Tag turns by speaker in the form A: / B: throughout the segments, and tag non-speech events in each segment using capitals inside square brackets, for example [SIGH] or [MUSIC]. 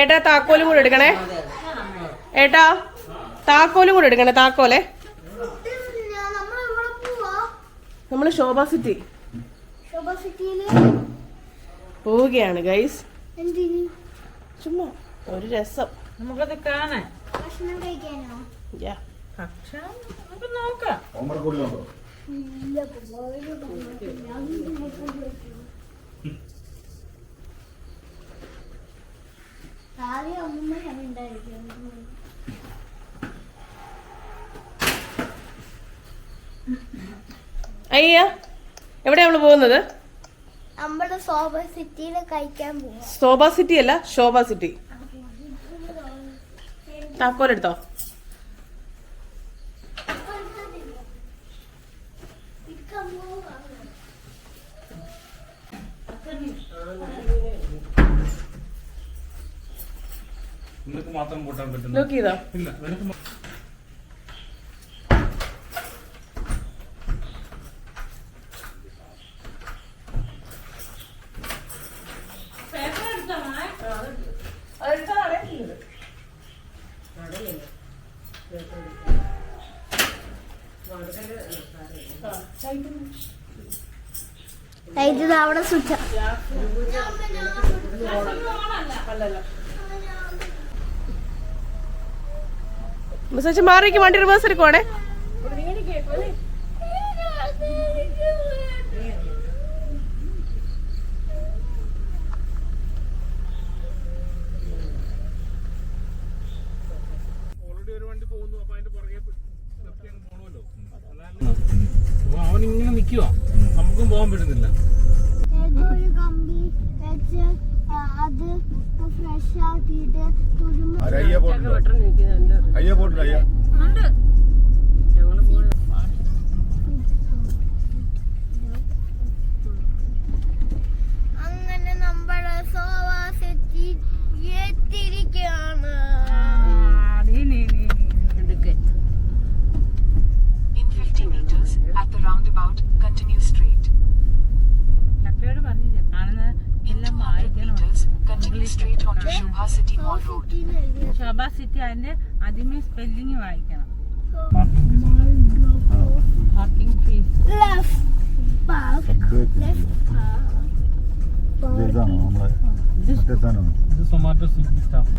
A: ഏട്ടാ താക്കോലും കൂടെ എടുക്കണേ. ഏട്ടാ താക്കോലും കൂടെ എടുക്കണേ താക്കോലെ. നമ്മൾ ശോഭ സിറ്റി. പോവുകയാണ് ഗൈസ്
B: എന്തിന്?
A: ചുമ്മാ ഒരു രസം.
C: നമുക്കത് കാണാൻ. നോക്കാം
B: ഇല്ല പോയത് ആദ്യം അമ്മയാണ് ഉണ്ടായിരിക്കുന്നത്
A: അയ്യ എവിടെയാ അവൾ പോകുന്നത്?
B: ശോഭ
A: സിറ്റി അല്ല ശോഭ സിറ്റി. താക്കോലെടുത്തോ?
D: നിനക്ക് മാത്രം കൂട്ടാൻ പറ്റുന്നു
A: ലോക്ക് ചെയ്തോ?
D: ഇല്ല മ-
B: ഇത് അവിടെ സ്വിച്ച്
A: മിസ്സേജ് മാറിക്ക് വണ്ടി റിവേഴ്സ് എടുക്കുവാണേ.
D: ഇങ്ങനെ നിക്കുക നമുക്കും പോകാൻ പറ്റുന്നില്ല.
B: അത് ഫ്രഷ് ആക്കിയിട്ട് തുരുമ്പ്
E: അയ്യ പോട്ടുണ്ട് അയ്യ പോട്ടുണ്ട് അയ്യ.
D: സൊമാറ്റോ സ്വിഗ്ഗി സ്റ്റാഫ്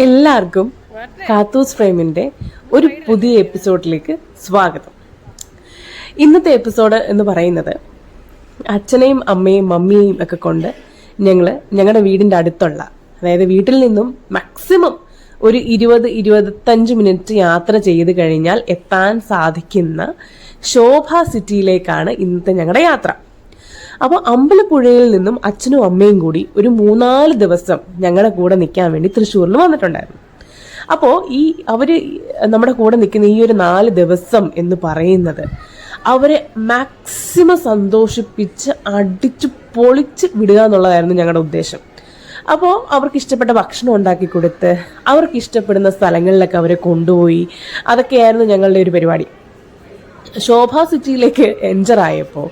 A: എല്ലാവർക്കും കാത്തൂസ് ഫ്രെയിമിന്റെ ഒരു പുതിയ എപ്പിസോഡിലേക്ക് സ്വാഗതം. ഇന്നത്തെ എപ്പിസോഡ് എന്ന് പറയുന്നത് അച്ഛനെയും അമ്മയും മമ്മിയെയും ഒക്കെ കൊണ്ട് ഞങ്ങൾ ഞങ്ങളുടെ വീടിന്റെ അടുത്തുള്ള അതായത് വീട്ടിൽ നിന്നും മാക്സിമം ഒരു ഇരുപത് ഇരുപത്തഞ്ച് മിനിറ്റ് യാത്ര ചെയ്ത് കഴിഞ്ഞാൽ എത്താൻ സാധിക്കുന്ന ശോഭ സിറ്റിയിലേക്കാണ് ഇന്നത്തെ ഞങ്ങളുടെ യാത്ര. അപ്പോൾ അമ്പലപ്പുഴയിൽ നിന്നും അച്ഛനും അമ്മയും കൂടി ഒരു മൂന്നാൽ ദിവസം ഞങ്ങളുടെ കൂടെ നിൽക്കാൻ വേണ്ടി തൃശ്ശൂരിൽ വന്നിട്ടുണ്ടായിരുന്നു. അപ്പോൾ ഈ അവർ നമ്മുടെ കൂടെ നിൽക്കുന്ന ഈ ഒരു നാല് ദിവസം എന്ന് പറയുന്നത് അവരെ മാക്സിമം സന്തോഷിപ്പിച്ച് അടിച്ച് പൊളിച്ച് വിടുക എന്നുള്ളതായിരുന്നു ഞങ്ങളുടെ ഉദ്ദേശം. അപ്പോൾ അവർക്ക് ഇഷ്ടപ്പെട്ട ഭക്ഷണം ഉണ്ടാക്കി കൊടുത്ത് അവർക്ക് ഇഷ്ടപ്പെടുന്ന സ്ഥലങ്ങളിലൊക്കെ അവരെ കൊണ്ടുപോയി അതൊക്കെയായിരുന്നു ഞങ്ങളുടെ ഒരു പരിപാടി. ശോഭ സിറ്റിയിലേക്ക് എന്റർ ആയപ്പോൾ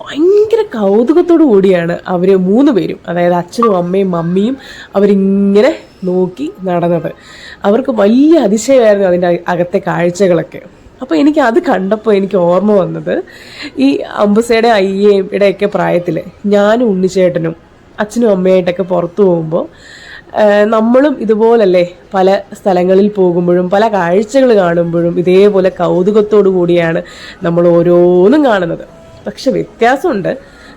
A: ഭയങ്കര കൗതുകത്തോടു കൂടിയാണ് അവർ മൂന്ന് പേരും അതായത് അച്ഛനും അമ്മയും മമ്മിയും അവരിങ്ങനെ നോക്കി നടന്നത്. അവർക്ക് വലിയ അതിശയമായിരുന്നു അതിന്റെ അകത്തെ കാഴ്ചകളൊക്കെ. അപ്പോൾ എനിക്ക് അത് കണ്ടപ്പോൾ എനിക്ക് ഓർമ്മ വന്നത് ഈ അമ്പുസയുടെ അയ്യയും ഇടയൊക്കെ പ്രായത്തിൽ ഞാനും ഉണ്ണിച്ചേട്ടനും അച്ഛനും അമ്മയായിട്ടൊക്കെ പുറത്തു പോകുമ്പോൾ നമ്മളും ഇതുപോലല്ലേ പല സ്ഥലങ്ങളിൽ പോകുമ്പോഴും പല കാഴ്ചകൾ കാണുമ്പോഴും ഇതേപോലെ കൗതുകത്തോടു കൂടിയാണ് നമ്മൾ ഓരോന്നും കാണുന്നത്. പക്ഷെ വ്യത്യാസമുണ്ട്.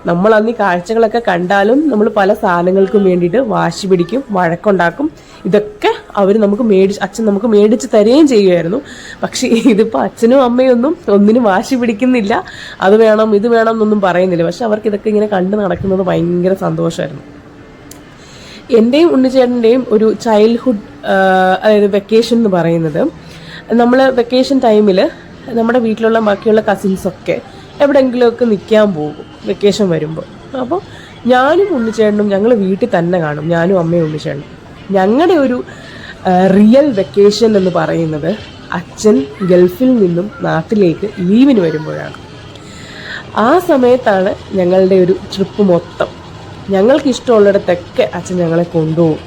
A: നമ്മൾ അന്ന് ഈ കാഴ്ചകളൊക്കെ കണ്ടാലും നമ്മൾ പല സാധനങ്ങൾക്കും വേണ്ടിയിട്ട് വാശി പിടിക്കും വഴക്കുണ്ടാക്കും. ഇതൊക്കെ അവർ നമുക്ക് മേടിച്ച് അച്ഛൻ നമുക്ക് മേടിച്ച് തരുകയും ചെയ്യുമായിരുന്നു. പക്ഷേ ഇതിപ്പോൾ അച്ഛനും അമ്മയും ഒന്നും ഒന്നിനും വാശി പിടിക്കുന്നില്ല. അത് വേണം ഇത് വേണം എന്നൊന്നും പറയുന്നില്ല. പക്ഷെ അവർക്ക് ഇതൊക്കെ ഇങ്ങനെ കണ്ടു നടക്കുന്നത് ഭയങ്കര സന്തോഷമായിരുന്നു. എന്റെയും ഉണ്ണിച്ചേട്ടന്റെയും ഒരു ചൈൽഡ്ഹുഡ് അതായത് വെക്കേഷൻ എന്ന് പറയുന്നത് നമ്മൾ വെക്കേഷൻ ടൈമിൽ നമ്മുടെ വീട്ടിലുള്ള ബാക്കിയുള്ള കസിൻസൊക്കെ എവിടെയെങ്കിലുമൊക്കെ നിൽക്കാൻ പോകും വെക്കേഷൻ വരുമ്പോൾ. അപ്പോൾ ഞാനും ഉണ്ണിച്ചേട്ടനും ഞങ്ങൾ വീട്ടിൽ തന്നെ കാണും ഞാനും അമ്മയും ഉണ്ണിച്ചേട്ടനും. ഞങ്ങളുടെ ഒരു റിയൽ വെക്കേഷൻ എന്ന് പറയുന്നത് അച്ഛൻ ഗൾഫിൽ നിന്നും നാട്ടിലേക്ക് ലീവിന് വരുമ്പോഴാണ്. ആ സമയത്താണ് ഞങ്ങളുടെ ഒരു ട്രിപ്പ് മൊത്തം. ഞങ്ങൾക്ക് ഇഷ്ടമുള്ളിടത്തൊക്കെ അച്ഛൻ ഞങ്ങളെ കൊണ്ടുപോകും.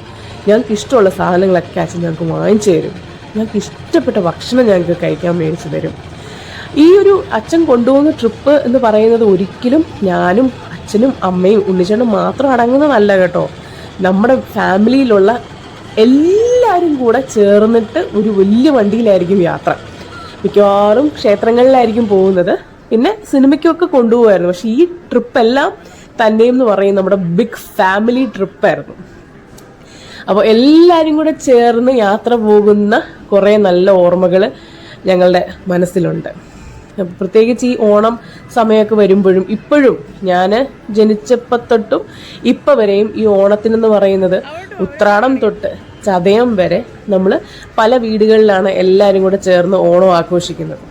A: ഞങ്ങൾക്ക് ഇഷ്ടമുള്ള സാധനങ്ങളൊക്കെ അച്ഛൻ ഞങ്ങൾക്ക് വാങ്ങിച്ചു തരും. ഞങ്ങൾക്ക് ഇഷ്ടപ്പെട്ട ഭക്ഷണം ഞങ്ങൾക്ക് കഴിക്കാൻ മേടിച്ചു തരും. ഈ ഒരു അച്ഛൻ കൊണ്ടുപോകുന്ന ട്രിപ്പ് എന്ന് പറയുന്നത് ഒരിക്കലും ഞാനും അച്ഛനും അമ്മയും ഉണ്ണിച്ചനും മാത്രം അടങ്ങുന്നതല്ല കേട്ടോ. നമ്മുടെ ഫാമിലിയിലുള്ള എല്ലാവരും കൂടെ ചേർന്നിട്ട് ഒരു വലിയ വണ്ടിയിലായിരിക്കും യാത്ര. മിക്കവാറും ക്ഷേത്രങ്ങളിലായിരിക്കും പോകുന്നത്. പിന്നെ സിനിമയ്ക്കൊക്കെ കൊണ്ടുപോകായിരുന്നു പക്ഷെ ഈ ട്രിപ്പെല്ലാം തന്നെയും എന്ന് പറയും നമ്മുടെ ബിഗ് ഫാമിലി ട്രിപ്പായിരുന്നു അപ്പോൾ എല്ലാവരും കൂടെ ചേർന്ന് യാത്ര പോകുന്ന കുറേ നല്ല ഓർമ്മകൾ ഞങ്ങളുടെ മനസ്സിലുണ്ട്. പ്രത്യേകിച്ച് ഈ ഓണം സമയമൊക്കെ വരുമ്പോഴും ഇപ്പോഴും ഞാൻ ജനിച്ചപ്പോൾ തൊട്ടും ഇപ്പം വരെയും ഈ ഓണത്തിനെന്ന് പറയുന്നത് ഉത്രാടം തൊട്ട് ചതയം വരെ നമ്മൾ പല വീടുകളിലാണ് എല്ലാവരും കൂടെ ചേർന്ന് ഓണം ആഘോഷിക്കുന്നത്.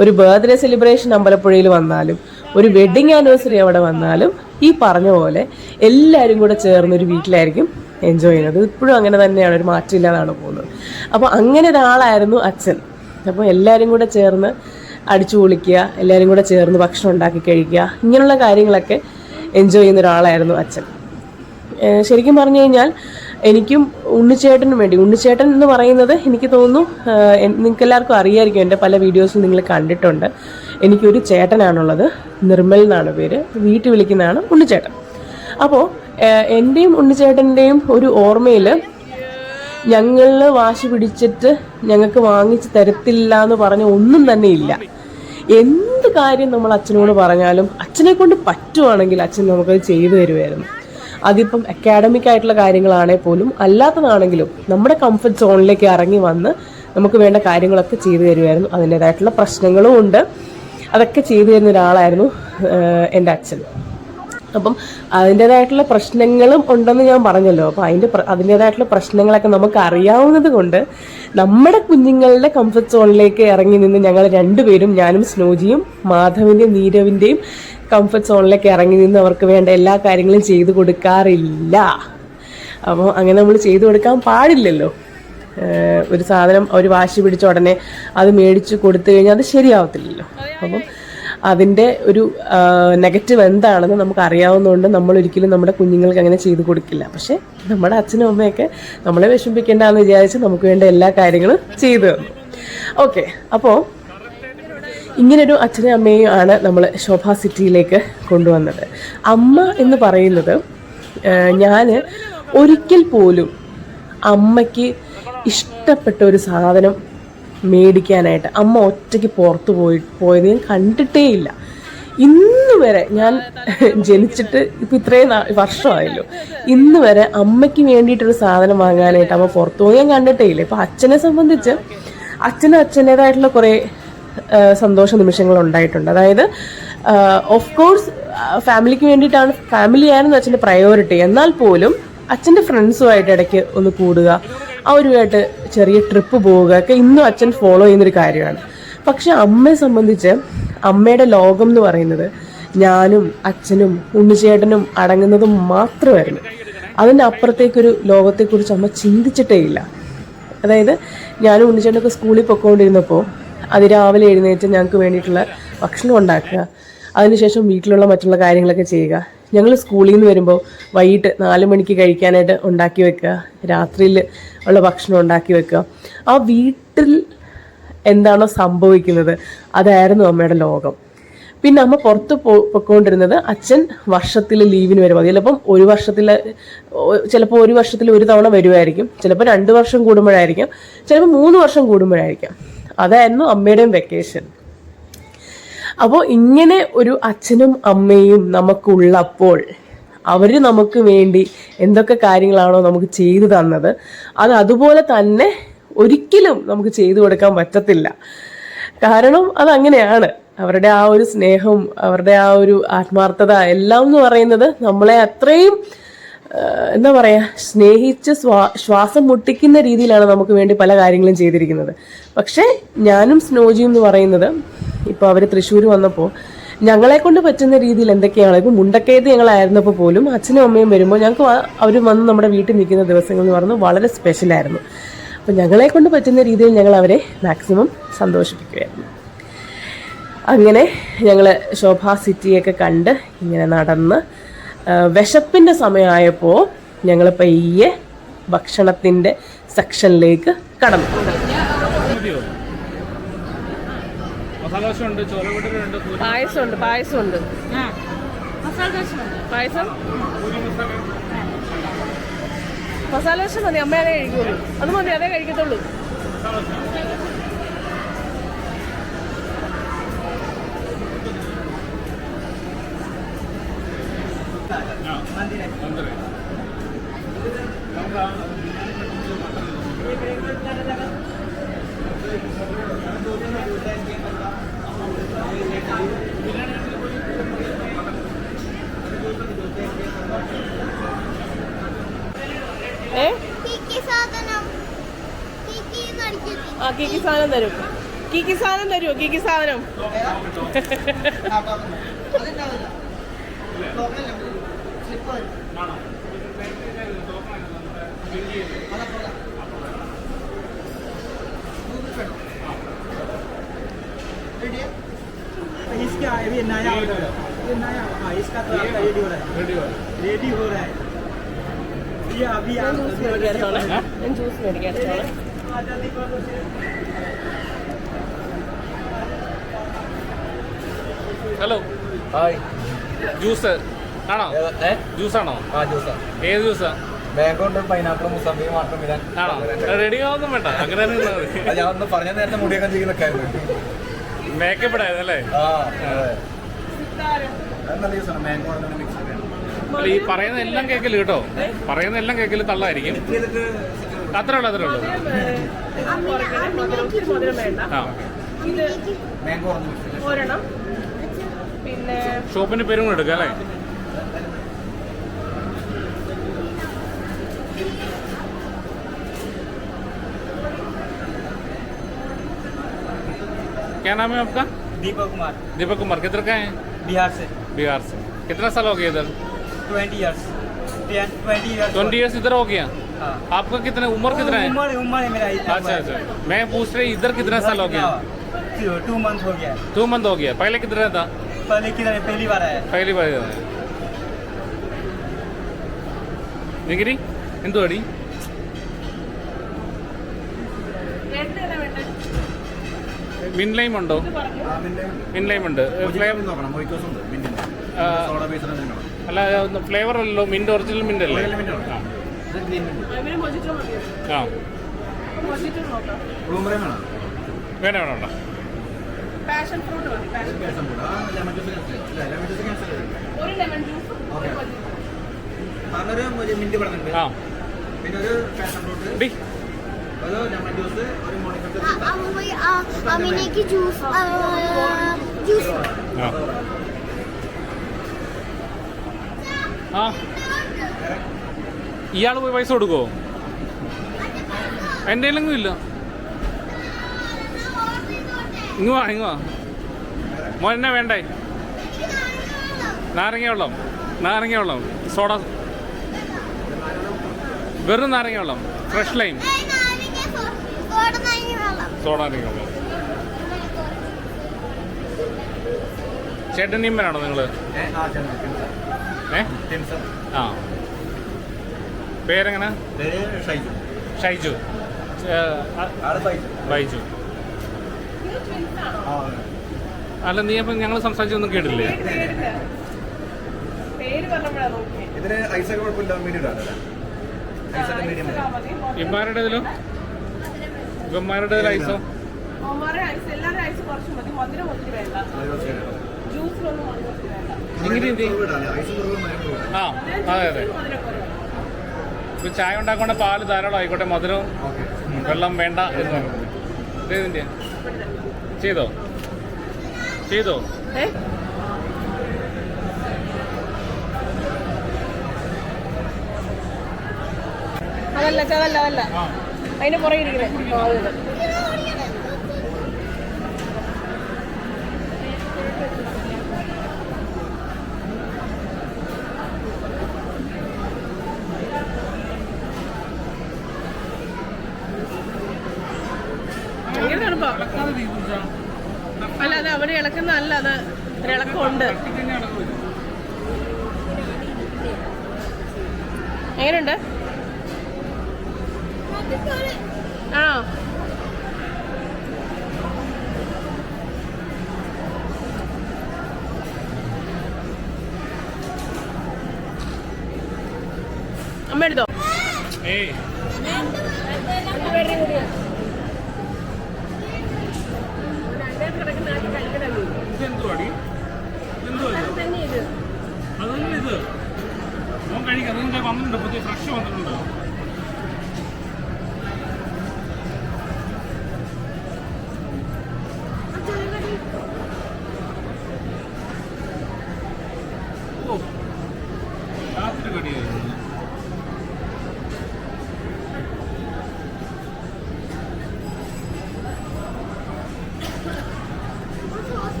A: ഒരു ബർത്ത്ഡേ സെലിബ്രേഷൻ അമ്പലപ്പുഴയിൽ വന്നാലും ഒരു വെഡിങ് ആനിവേഴ്സറി അവിടെ വന്നാലും ഈ പറഞ്ഞ പോലെ എല്ലാവരും കൂടെ ചേർന്ന് ഒരു വീട്ടിലായിരിക്കും എൻജോയ് ചെയ്യുന്നത്. ഇപ്പോഴും അങ്ങനെ തന്നെയാണ് ഒരു മാറ്റമില്ലാതാണ് പോകുന്നത്. അപ്പോൾ അങ്ങനെ ഒരാളായിരുന്നു അച്ഛൻ. അപ്പോൾ എല്ലാവരും കൂടെ ചേർന്ന് അടിച്ചു പൊളിക്കുക എല്ലാവരും കൂടെ ചേർന്ന് ഭക്ഷണം ഉണ്ടാക്കി കഴിക്കുക ഇങ്ങനെയുള്ള കാര്യങ്ങളൊക്കെ എൻജോയ് ചെയ്യുന്ന ഒരാളായിരുന്നു അച്ഛൻ. ശരിക്കും പറഞ്ഞു കഴിഞ്ഞാൽ എനിക്കും ഉണ്ണിച്ചേട്ടനും വേണ്ടി ഉണ്ണിച്ചേട്ടൻ എന്ന് പറയുന്നത് എനിക്ക് തോന്നുന്നു നിങ്ങൾക്ക് എല്ലാവർക്കും അറിയായിരിക്കും എന്റെ പല വീഡിയോസും നിങ്ങൾ കണ്ടിട്ടുണ്ട്. എനിക്കൊരു ചേട്ടനാണുള്ളത് നിർമ്മൽ എന്നാണ് പേര് വീട്ടിൽ വിളിക്കുന്നതാണ് ഉണ്ണിച്ചേട്ടൻ. അപ്പോൾ എന്റെയും ഉണ്ണിച്ചേട്ടന്റെയും ഒരു ഓർമ്മയിൽ ഞങ്ങൾ വാശി പിടിച്ചിട്ട് ഞങ്ങൾക്ക് വാങ്ങിച്ച് തരത്തില്ല എന്ന് പറഞ്ഞ ഒന്നും തന്നെ ഇല്ല. എന്ത് കാര്യം നമ്മൾ അച്ഛനോട് പറഞ്ഞാലും അച്ഛനെ കൊണ്ട് പറ്റുവാണെങ്കിൽ അച്ഛൻ നമുക്കത് ചെയ്തു തരുമായിരുന്നു അതിപ്പം അക്കാഡമിക് ആയിട്ടുള്ള കാര്യങ്ങളാണെങ്കിൽ പോലും അല്ലാത്തതാണെങ്കിലും നമ്മുടെ കംഫർട്ട് സോണിലേക്ക് ഇറങ്ങി വന്ന് നമുക്ക് വേണ്ട കാര്യങ്ങളൊക്കെ ചെയ്തു തരുമായിരുന്നു അതിന്റെതായിട്ടുള്ള പ്രശ്നങ്ങളും ഉണ്ട്. അതൊക്കെ ചെയ്തു തരുന്ന ഒരാളായിരുന്നു എന്റെ അച്ഛൻ. അപ്പം അതിന്റെതായിട്ടുള്ള പ്രശ്നങ്ങളും ഉണ്ടെന്ന് ഞാൻ പറഞ്ഞല്ലോ. അപ്പം അതിന്റെ അതിന്റെതായിട്ടുള്ള പ്രശ്നങ്ങളൊക്കെ നമുക്ക് അറിയാവുന്നത് കൊണ്ട് നമ്മുടെ കുഞ്ഞുങ്ങളുടെ കംഫർട്ട് സോണിലേക്ക് ഇറങ്ങി നിന്ന് ഞങ്ങൾ രണ്ടുപേരും ഞാനും സ്നോജിയും മാധവിന്റെയും നീരവിന്റെയും കംഫർട്ട് സോണിലേക്ക് ഇറങ്ങി നിന്ന് അവർക്ക് വേണ്ട എല്ലാ കാര്യങ്ങളും ചെയ്തു കൊടുക്കാറില്ല. അപ്പോൾ അങ്ങനെ നമ്മൾ ചെയ്തു കൊടുക്കാൻ പാടില്ലല്ലോ. ഒരു സാധനം ഒരു വാശി പിടിച്ച ഉടനെ അത് മേടിച്ച് കൊടുത്തു കഴിഞ്ഞാൽ അത് ശരിയാവത്തില്ലല്ലോ. അപ്പം അതിന്റെ ഒരു നെഗറ്റീവ് എന്താണെന്ന് നമുക്ക് അറിയാവുന്നതുകൊണ്ട് നമ്മൾ ഒരിക്കലും നമ്മുടെ കുഞ്ഞുങ്ങൾക്ക് അങ്ങനെ ചെയ്തു കൊടുക്കില്ല. പക്ഷേ നമ്മുടെ അച്ഛനും അമ്മയൊക്കെ നമ്മളെ വിഷമിപ്പിക്കേണ്ടെന്ന് വിചാരിച്ച് നമുക്ക് വേണ്ട എല്ലാ കാര്യങ്ങളും ചെയ്തു തന്നു. ഓക്കെ അപ്പോൾ ഇങ്ങനൊരു അച്ഛനും അമ്മയും ആണ് നമ്മൾ ശോഭ സിറ്റിയിലേക്ക് കൊണ്ടുവന്നത്. അമ്മ എന്ന് പറയുന്നത് ഞാൻ ഒരിക്കൽ പോലും അമ്മയ്ക്ക് ഇഷ്ടപ്പെട്ട ഒരു സാധനം മേടിക്കാനായിട്ട്. അമ്മ ഒറ്റയ്ക്ക് പുറത്ത് പോയി പോയത് ഞാൻ കണ്ടിട്ടേ ഇല്ല. ഇന്ന് വരെ ഞാൻ [LAUGHS] ജനിച്ചിട്ട് ഇപ്പം ഇത്രയും വർഷമായല്ലോ. ഇന്ന് വരെ അമ്മയ്ക്ക് വേണ്ടിയിട്ടൊരു സാധനം വാങ്ങാനായിട്ട് അമ്മ പുറത്ത് പോയി ഞാൻ കണ്ടിട്ടേ ഇല്ല. ഇപ്പം അച്ഛനെ സംബന്ധിച്ച് അച്ഛന് അച്ഛന്റെതായിട്ടുള്ള കുറേ സന്തോഷ നിമിഷങ്ങൾ ഉണ്ടായിട്ടുണ്ട്. അതായത് ഓഫ് കോഴ്സ് ഫാമിലിക്ക് വേണ്ടിയിട്ടാണ് ഫാമിലി ആയിരുന്നു അച്ഛന്റെ പ്രയോറിറ്റി എന്നാൽ പോലും അച്ഛന്റെ ഫ്രണ്ട്സുമായിട്ട് ഇടയ്ക്ക് ഒന്ന് കൂടുക അവരുമായിട്ട് ചെറിയ ട്രിപ്പ് പോവുക ഒക്കെ ഇന്നും അച്ഛൻ ഫോളോ ചെയ്യുന്നൊരു കാര്യമാണ്. പക്ഷെ അമ്മയെ സംബന്ധിച്ച് അമ്മയുടെ ലോകം എന്ന് പറയുന്നത് ഞാനും അച്ഛനും ഉണ്ണിച്ചേട്ടനും അടങ്ങുന്നതും മാത്രമായിരുന്നു. അതിന്റെ അപ്പുറത്തേക്കൊരു ലോകത്തെക്കുറിച്ച് അമ്മ ചിന്തിച്ചിട്ടേ ഇല്ല. അതായത് ഞാനും ഉണ്ണിച്ചേട്ടനൊക്കെ സ്കൂളിൽ പൊയ്ക്കൊണ്ടിരുന്നപ്പോൾ അതിരാവിലെ എഴുന്നേറ്റ് ഞങ്ങൾക്ക് വേണ്ടിയിട്ടുള്ള ഭക്ഷണം ഉണ്ടാക്കുക അതിനുശേഷം വീട്ടിലുള്ള മറ്റുള്ള കാര്യങ്ങളൊക്കെ ചെയ്യുക ഞങ്ങൾ സ്കൂളിൽ നിന്ന് വരുമ്പോൾ വൈകിട്ട് നാല് മണിക്ക് കഴിക്കാനായിട്ട് ഉണ്ടാക്കി വെക്കുക. രാത്രിയിൽ ഉള്ള ഭക്ഷണം ഉണ്ടാക്കി വെക്കുക. ആ വീട്ടിൽ എന്താണോ സംഭവിക്കുന്നത് അതായിരുന്നു അമ്മയുടെ ലോകം. പിന്നെ അമ്മ പുറത്ത് പോ പൊയ്ക്കൊണ്ടിരുന്നത് അച്ഛൻ വർഷത്തിൽ ലീവിന് വരും ചിലപ്പം ഒരു വർഷത്തിൽ ചിലപ്പോൾ ഒരു വർഷത്തിൽ ഒരു തവണ വരുമായിരിക്കും ചിലപ്പോൾ രണ്ട് വർഷം കൂടുമ്പോഴായിരിക്കും. ചിലപ്പോൾ മൂന്ന് വർഷം കൂടുമ്പോഴായിരിക്കും. അതായിരുന്നു അമ്മയുടെയും വെക്കേഷൻ അപ്പോൾ ഇങ്ങനെ ഒരു അച്ഛനും അമ്മയും നമുക്കുള്ളപ്പോൾ അവർ നമുക്ക് വേണ്ടി എന്തൊക്കെ കാര്യങ്ങളാണോ നമുക്ക് ചെയ്തു തന്നത് അത് അതുപോലെ തന്നെ ഒരിക്കലും നമുക്ക് ചെയ്തു കൊടുക്കാൻ പറ്റത്തില്ല. കാരണം അതങ്ങനെയാണ്. അവരുടെ ആ ഒരു സ്നേഹവും അവരുടെ ആ ഒരു ആത്മാർത്ഥത എല്ലാം എന്ന് പറയുന്നത് നമ്മളെ അത്രയും എന്താ പറയുക സ്നേഹിച്ച് സ്വാ ശ്വാസം മുട്ടിക്കുന്ന രീതിയിലാണ് നമുക്ക് വേണ്ടി പല കാര്യങ്ങളും ചെയ്തിരിക്കുന്നത്. പക്ഷേ ഞാനും സ്നോജിയും എന്ന് പറയുന്നത് ഇപ്പോൾ അവർ തൃശ്ശൂർ വന്നപ്പോൾ ഞങ്ങളെ കൊണ്ട് പറ്റുന്ന രീതിയിൽ എന്തൊക്കെയാണ്? ഇപ്പം മുണ്ടക്കയത്ത് ഞങ്ങളായിരുന്നപ്പോൾ പോലും അച്ഛനും അമ്മയും വരുമ്പോൾ ഞങ്ങൾക്ക് അവർ വന്ന് നമ്മുടെ വീട്ടിൽ നിൽക്കുന്ന ദിവസങ്ങൾ എന്ന് പറയുന്നത് വളരെ സ്പെഷ്യലായിരുന്നു അപ്പം ഞങ്ങളെ കൊണ്ട് പറ്റുന്ന രീതിയിൽ ഞങ്ങൾ അവരെ മാക്സിമം സന്തോഷിപ്പിക്കുകയായിരുന്നു. അങ്ങനെ ഞങ്ങൾ ശോഭ സിറ്റിയൊക്കെ കണ്ട് ഇങ്ങനെ നടന്ന് വിശപ്പിന്റെ സമയമായപ്പോൾ ഞങ്ങൾ പയ്യെ ഭക്ഷണത്തിന്റെ സെക്ഷനിലേക്ക് കടന്നു. പായസമുണ്ട് പായസമുണ്ട്.
C: മസാല ദോശ മതി.
A: പായസം മസാല. ദോശ മതി അമ്മ അതേ കഴിക്കുള്ളൂ. അത് മതി അതേ കഴിക്കത്തുള്ളൂ ഏ
B: കിക്കി സാധനം കിക്കി നടിക്കുന്നു
A: ആ കീക്കി സാധനം തരും. കീക്കി സാധനം തരുമോ കീക്കി സാധനം? [LAUGHS]
F: इसका अभी नया ऑर्डर है ये नया हाँ इसका तो आपका रेडी हो रहा है रेडी हो रहा है ये अभी आप
A: ജ്യൂസ് മേടിക്കാത്തോളെ ഞാൻ ജ്യൂസ് മേടിക്കാത്തോളെ
D: ഹലോ
E: ഹായ്
D: ജ്യൂസ് ആണോ? ജ്യൂസ് ആണോ
E: ആ ജ്യൂസാ.
D: ഏത് ജ്യൂസാ?
E: മാംഗോ ഉണ്ട് പൈനാപ്പിൾ
D: ആണോ? റെഡി ആവുന്നും വേണ്ട. അങ്ങനെ
E: ഞാൻ ഒന്ന് പറഞ്ഞ നേരത്തെ മുടിയൊക്കെ ചെയ്യുന്നൊക്കെയായിരുന്നു
D: മേക്കപ്പ് ഇടായിരുന്നു അല്ലേ
E: ആ അതെ. അത് നല്ല ജ്യൂസാണ്. മാംഗോ മിക്സ്
D: അല്ല ഈ പറയുന്ന എല്ലാം കേക്കിൽ കേട്ടോ. പറയുന്ന എല്ലാം കേക്കിൽ തള്ളായിരിക്കും. അത്രേ ഉള്ളു അത്രേ ഉള്ളു. ഷോപ്പിന്റെ പേരും കൂടെ എടുക്കാം അല്ലേ? क्या नाम है आपका
F: दीपक कुमार
D: दीपक कुमार किधर का है
F: बिहार से
D: बिहार से कितना साल हो गया इधर
F: twenty years twenty years
D: twenty years इधर हो गया
F: हाँ
D: आपका कितना उम्र कितना है
F: उम्र उम्र है मेरा इतना
D: अच्छा अच्छा मैं पूछ रही इधर कितना साल हो गया
F: टू मंथ हो गया है।
D: टू मंथ हो गया पहले कितना था
F: पहले किधर पहली बार आया
D: പൈലി പോയതാണ് നിഗിരി എന്തു അടി മിൻലൈം ഉണ്ടോ. മിൻലൈം ഉണ്ട്. അല്ല ഫ്ലേവർ അല്ലല്ലോ മിന്റ് ഒറിജിനൽ മിന്റ് അല്ലേ? ആ വേണ്ട വേണ്ട വേണ്ട
A: പാഷൻ ഫ്രൂട്ട് മതി
E: passion fruit lemon juice lemon juice cancel ചെയ്തു.
A: ഒരു ലെമൺ ജ്യൂസ്
E: പറഞ്ഞൊരു ഒരു മിന്റ് പറഞ്ഞിട്ടുണ്ട്.
D: ആ.
E: പിന്നെ ഒരു പാഷൻ ഫ്രൂട്ട് ജ്യൂസ്
B: ജ്യൂസ്.
D: ആ. ഇയാൾ പോയി പൈസ കൊടുക്കുമോ എന്റെ കയ്യിലെങ്കിലും ഇല്ല. ഇങ്ങ് വാ ഇങ്ങ് വാ. മോൻ എന്നാ വേണ്ടേ? നാരങ്ങ വെള്ളം. നാരങ്ങ വെള്ളം. സോഡ. വെറും നാരങ്ങ വെള്ളം. Fresh lime. സോഡ നാരങ്ങ വെള്ളം ചേട്ടൻ നീമ്പനാണോ നിങ്ങൾ
E: ആ ചെന്നു
D: ഏ? ആ. പേരെങ്ങനെ?
E: പേര് ഷൈജു. ബൈജു.
D: അല്ല നീ അപ്പം ഞങ്ങൾ സംസാരിച്ചൊന്നും കേട്ടില്ലേ? ഇമ്മാരുടെ ഇതിലോ? ഇതിൽ ഐസോ
A: ഐസ് എല്ലാവരുടെ ഐസ് കുറച്ച് മതി. മധുരം ഒത്തിരി വേണ്ട. ജ്യൂസിലൊന്നും മധുരം ഒത്തിരി വേണ്ട.
D: ആ അതെ ചായ ഉണ്ടാക്കുന്ന പാൽ ധാരാളം ആയിക്കോട്ടെ മധുരം വെള്ളം വേണ്ട എന്ന് പറഞ്ഞു. ചെയ്തോ? ചെയ്തോ?
A: അതല്ല അതല്ല അതല്ല. അതിന്റെ പുറകെ ഇരിക്കുന്നത് അല്ല അത് അവിടെ
G: ഇളക്കുന്ന അല്ല അത് ഇളക്കമുണ്ട്. എങ്ങനെയുണ്ട്?
C: don't. I made it.
G: Hey.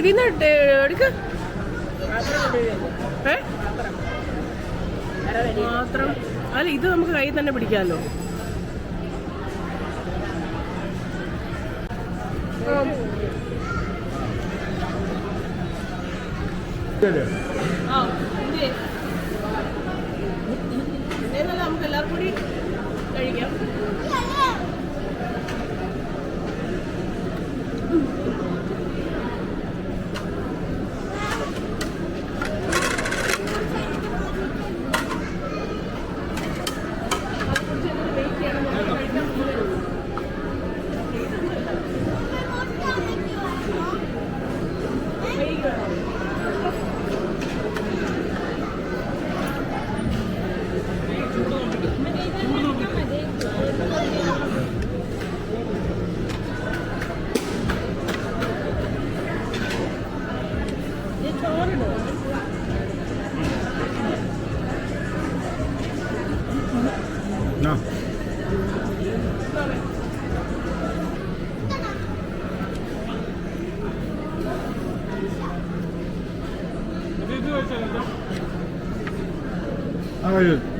G: ഇതിന്ന് എടുക്ക. മാത്രം. അല്ല ഇത് നമുക്ക് കയ്യിൽ തന്നെ പിടിക്കാമല്ലോ നമുക്ക് എല്ലാവർക്കും കൂടി കഴിക്കാം 아유. 예.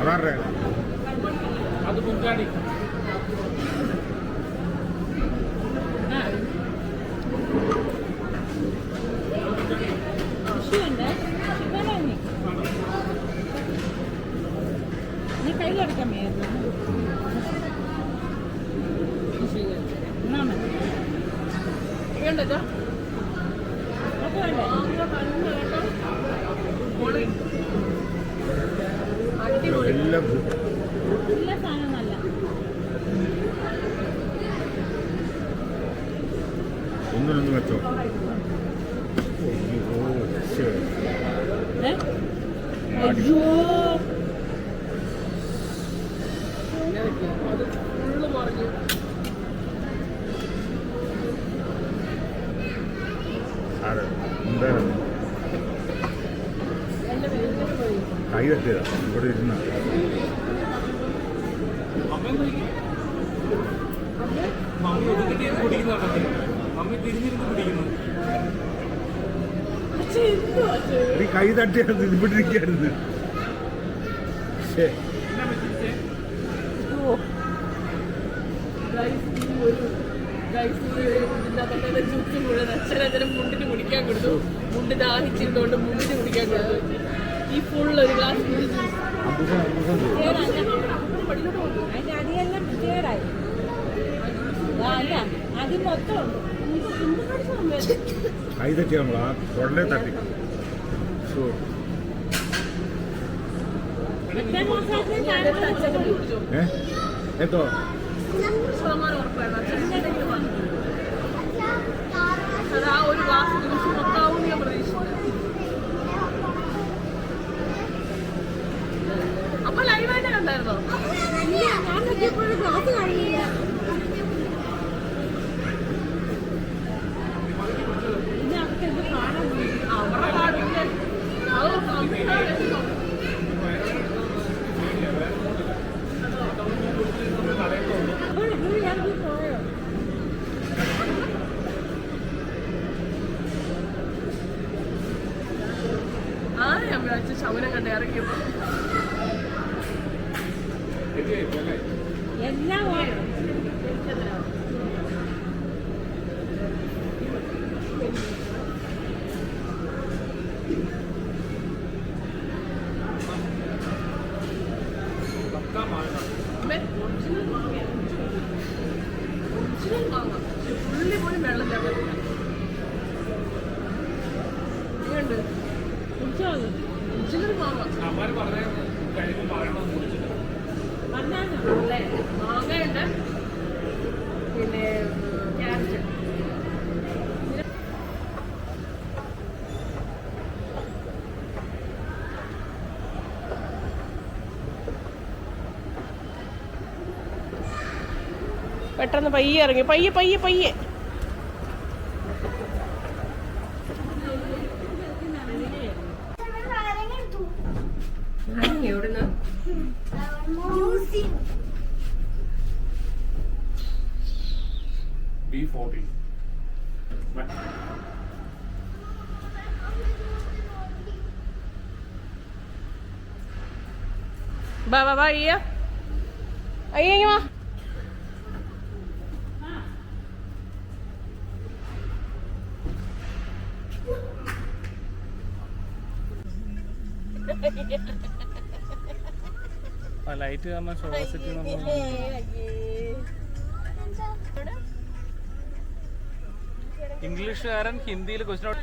G: അതാണ് അത്
C: മുൻകാണി 오늘은 맞죠? 네?
H: 아이고. തട്ടിയാണ് ഇവിടെ ഇരിക്കായിരുന്നു
G: മുണ്ടിന് കുടിക്കാൻ കൊടുത്തു. മുണ്ട് ദാഹിച്ചിരുന്നോണ്ട് മുണ്ടിന് കുടിക്കാൻ കൊടുത്തു. ഈ ഫുൾ ഒരു ഗ്ലാസ്
C: അതിന്റെ അടിയെല്ലാം അല്ല മൊത്തം
H: തട്ടി തൊണ്ടേ തട്ടി. ഷോ
C: എത്ര മാസമായിട്ട് ഞാൻ
H: ഏ എന്തോ
G: അത് ആ ഒരു ഗ്ലാസ് ജ്യൂസ് മൊത്തമാവും ഞാൻ പ്രതീക്ഷിച്ചത് അപ്പൊ ലൈവായിട്ട് കണ്ടായിരുന്നോ
C: ഇല്ല, ഞാൻ നോക്കിയപ്പോഴും ഗ്ലാസ് കാണില്ല പിന്നെ അവർക്ക് എന്ത് കാണാൻ
G: അവരുടെ കാട്ടിൽ അത് സംസാരം
C: അപ്പോൾ ഇത് ഞാൻ പോയോ
G: ആരെയാ അമ്മ ശവനം കണ്ട് ഇറങ്ങിയപ്പോ
C: എല്ലാം ഓയോ
G: അമ്മേ, ഒറിജിനൽ മാങ്ങയാണ്. ഒറിജിനൽ മാങ്ങ. പുള്ളി പോലും വെള്ളം ചേർത്തില്ല. എങ്ങനുണ്ട്?
C: കുടിച്ചോ
G: ഒറിജിനൽ മാങ്ങ.
D: അമ്മാര് പറഞ്ഞ കഴിയുമ്പോൾ പറയണമെന്ന് വിളിച്ചിട്ട്
C: വന്നാണോ
G: അല്ലേ? മാങ്ങയുണ്ട് പിന്നെ ക്യാരറ്റ് പെട്ടെന്ന് പയ്യെ ഇറങ്ങി. പയ്യെ പയ്യെ പയ്യെ.
D: ബി ഫോർട്ടി
G: വാ വാ വാ അയ്യ. അയ്യ വാ.
D: ലൈറ്റ് കാരണം ഷോ സെറ്റ് ഇംഗ്ലീഷുകാരൻ ഹിന്ദിയിൽ ക്വസ്റ്റ്യൻ